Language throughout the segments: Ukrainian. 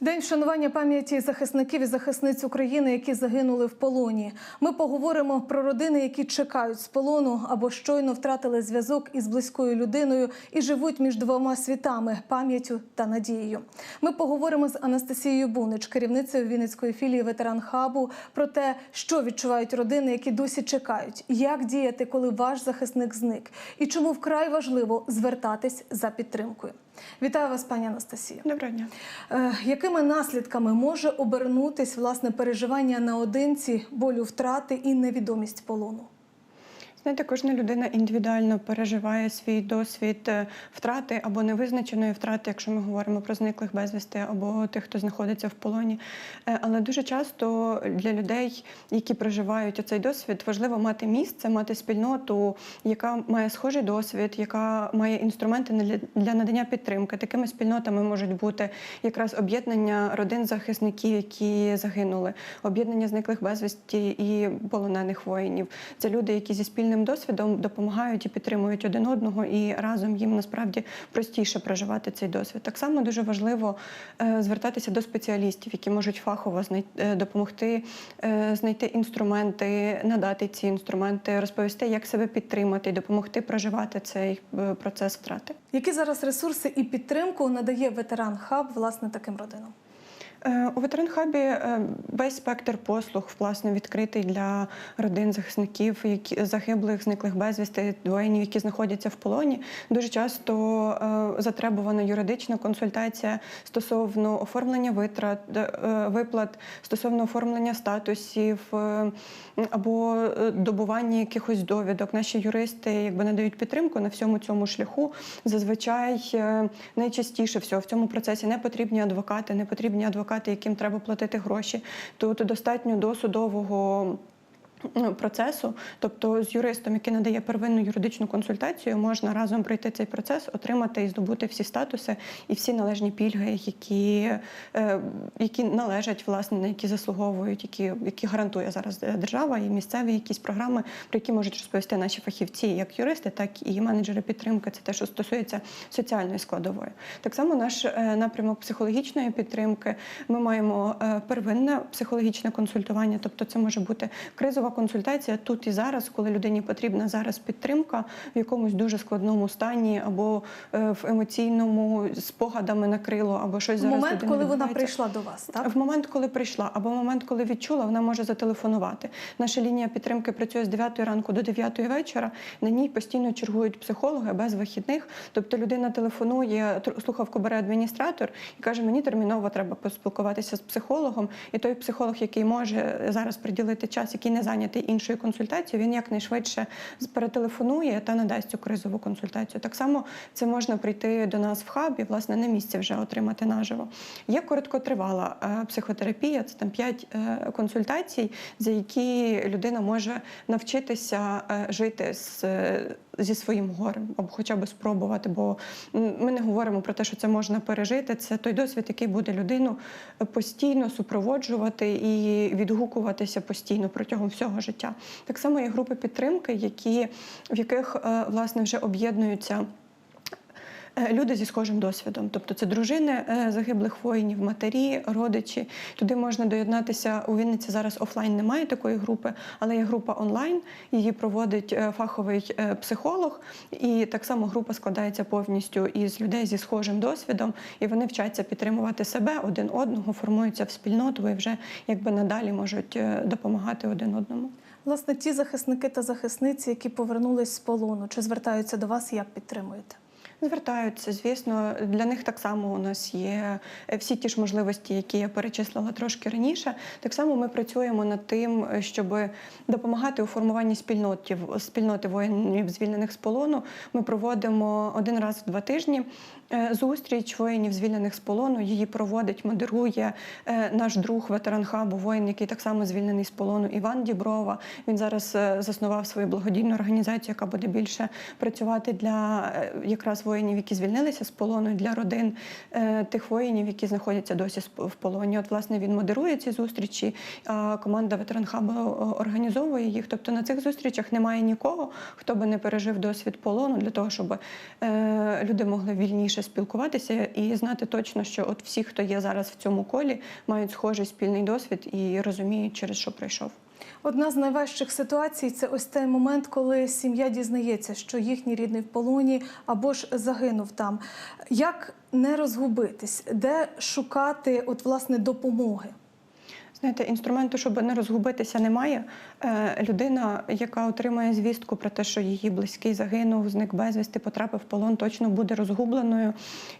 День вшанування пам'яті захисників і захисниць України, які загинули в полоні. Ми поговоримо про родини, які чекають з полону або щойно втратили зв'язок із близькою людиною і живуть між двома світами пам'яттю та надією. Ми поговоримо з Анастасією Бунич, керівницею Вінницької філії ветеран хабу, про те, що відчувають родини, які досі чекають, як діяти, коли ваш захисник зник, і чому вкрай важливо звертатись за підтримкою. Вітаю вас, пані Анастасія. Доброго дня. Е, Якими наслідками може обернутись власне переживання наодинці, болю втрати і невідомість полону? Знаєте, кожна людина індивідуально переживає свій досвід е, втрати або невизначеної втрати, якщо ми говоримо про зниклих безвісти, або тих, хто знаходиться в полоні. Е, Але дуже часто для людей, які проживають цей досвід, важливо мати місце, мати спільноту, яка має схожий досвід, яка має інструменти для- надання підтримки. Такими спільнотами можуть бути якраз об'єднання родин захисників, які загинули, об'єднання зниклих безвісті і полонених воїнів. Це люди, які зі спільним досвідом допомагають і підтримують один одного, і разом їм насправді простіше проживати цей досвід. Так само дуже важливо е, звертатися до спеціалістів, які можуть фахово е, допомогти е, знайти інструменти, надати ці інструменти, розповісти, як себе підтримати і допомогти проживати цей процес втрати. Які зараз ресурси і підтримку надає ветеран хаб власне таким родинам? Е, У ветеранхабі е, весь спектр послуг власне відкритий для родин захисників, які загиблих, зниклих безвісти, воїнів, які знаходяться в полоні. Дуже часто е, затребувана юридична консультація стосовно оформлення витрат, виплат, стосовно оформлення статусів або добування якихось довідок. Наші юристи якби надають підтримку на всьому цьому шляху. Зазвичай найчастіше всього в цьому процесі не потрібні адвокати, не потрібні адвокати, яким треба платити гроші. Тут достатньо досудового. Ну, Процесу, тобто з юристом, який надає первинну юридичну консультацію, можна разом пройти цей процес, отримати і здобути всі статуси і всі належні пільги, які, е, які належать, власне, на які заслуговують, які, які гарантує зараз держава і місцеві якісь програми, про які можуть розповісти наші фахівці, як юристи, так і менеджери підтримки. Це те, що стосується соціальної складової. Так само наш е, напрямок психологічної підтримки. Ми маємо е, первинне психологічне консультування, тобто це може бути кризова консультація тут і зараз, коли людині потрібна зараз підтримка в якомусь дуже складному стані, або е, в емоційному спогадами накрило, або щось В момент, коли вона прийшла до вас, так? В момент, коли прийшла, або в момент, коли відчула, вона може зателефонувати. Наша лінія підтримки працює з 9 ранку до 9 вечора. На ній постійно чергують психологи без вихідних. Тобто людина телефонує, слухавку бере адміністратор і каже: мені терміново треба поспілкуватися з психологом. І той психолог, який може зараз приділити час, який не зайнятий іншою консультацією, він якнайшвидше перетелефонує та надасть цю кризову консультацію. Так само це можна прийти до нас в хабі, власне, на місці вже отримати наживо. Є короткотривала е, психотерапія, це там 5 консультацій, за які людина може навчитися е, жити з. е, Зі своїм горем, або хоча б спробувати, бо ми не говоримо про те, що це можна пережити. Це той досвід, який буде людину постійно супроводжувати і відгукуватися постійно протягом всього життя. Так само є групи підтримки, які, в яких е, власне вже об'єднуються. Е, Люди зі схожим досвідом, тобто це дружини е, загиблих воїнів, матері, родичі. Туди можна доєднатися у Вінниці. Зараз офлайн немає такої групи, але є група онлайн. Її проводить е, фаховий психолог, і так само група складається повністю із людей зі схожим досвідом, і вони вчаться підтримувати себе один одного, формуються в спільноту і вже якби надалі можуть допомагати один одному. Власне, ті захисники та захисниці, які повернулись з полону, чи звертаються до вас, як підтримуєте? Звертаються, звісно, для них так само у нас є е, всі ті ж можливості, які я перечислила трошки раніше. Так само ми працюємо над тим, е, щоб допомагати у формуванні спільноти, спільноти воїнів, звільнених з полону. Ми проводимо один раз в два тижні е, зустріч воїнів, звільнених з полону. Її проводить, модерує наш друг, ветеран хабу, воїн, який так само звільнений з полону, Іван Діброва. Він зараз заснував свою благодійну організацію, яка буде більше працювати для якраз воїнів, які звільнилися з полону, для родин е, тих воїнів, які знаходяться досі в полоні. От, власне, він модерує ці зустрічі, а команда ветеранхабу е, організовує їх. Тобто на цих зустрічах немає нікого, хто би не пережив досвід полону для того, щоб е, люди могли вільніше спілкуватися і знати точно, що от всі, хто є зараз в цьому колі, мають схожий спільний досвід і розуміють, через що пройшов. Одна з найважчих ситуацій це ось той момент, коли сім'я дізнається, що їхній рідний в полоні або ж загинув там. Як не розгубитись, де шукати от власне допомоги? Знаєте, інструменту, щоб не розгубитися, немає. Е, людина, яка отримує звістку про те, що її близький загинув, зник безвісти, потрапив в полон, точно буде розгубленою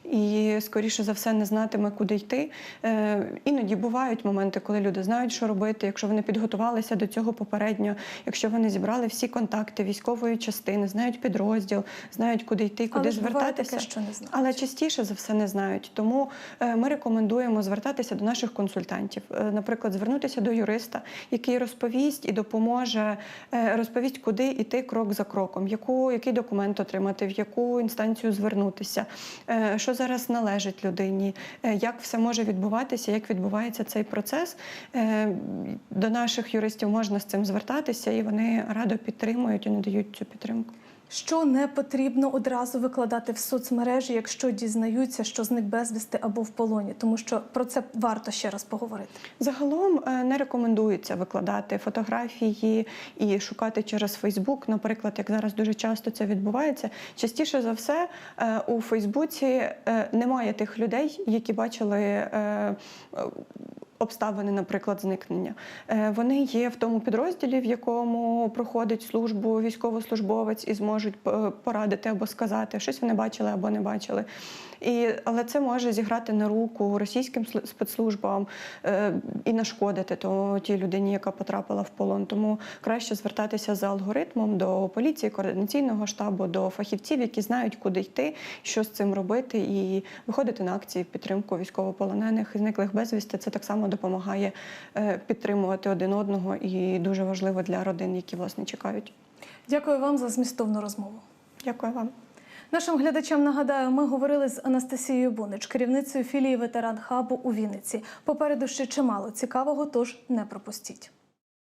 і, скоріше за все, не знатиме, куди йти. Е, іноді бувають моменти, коли люди знають, що робити, якщо вони підготувалися до цього попередньо, якщо вони зібрали всі контакти військової частини, знають підрозділ, знають, куди йти, куди Але звертатися. таке, що не знають. Але частіше за все не знають. Тому е, ми рекомендуємо звертатися до наших консультантів. Е, Наприклад, звернутися до юриста, який розповість і допоможе, е, розповість, куди йти крок за кроком, яку, який документ отримати, в яку інстанцію звернутися, е, що зараз належить людині, е, як все може відбуватися, як відбувається цей процес. До наших юристів можна з цим звертатися, і вони радо підтримують і надають цю підтримку. Що не потрібно одразу викладати в соцмережі, якщо дізнаються, що зник безвісти або в полоні, тому що про це варто ще раз поговорити. Загалом е, не рекомендується викладати фотографії і шукати через Фейсбук. Наприклад, як зараз дуже часто це відбувається. Частіше за все е, у Фейсбуці е, немає тих людей, які бачили. Обставини, наприклад, зникнення. Е, Вони є в тому підрозділі, в якому проходить службу військовослужбовець і зможуть е, порадити або сказати, щось вони бачили або не бачили. І, але це може зіграти на руку російським сл- спецслужбам е, і нашкодити то, тій людині, яка потрапила в полон. Тому краще звертатися за алгоритмом до поліції, координаційного штабу, до фахівців, які знають, куди йти, що з цим робити, і виходити на акції в підтримку військовополонених і зниклих безвісти. Це так само допомагає е, підтримувати один одного і дуже важливо для родин, які власне чекають. Дякую вам за змістовну розмову. Дякую вам. Нашим глядачам нагадаю, ми говорили з Анастасією Бунич, керівницею філії ветеран хабу у Вінниці. Попереду ще чимало цікавого, тож не пропустіть.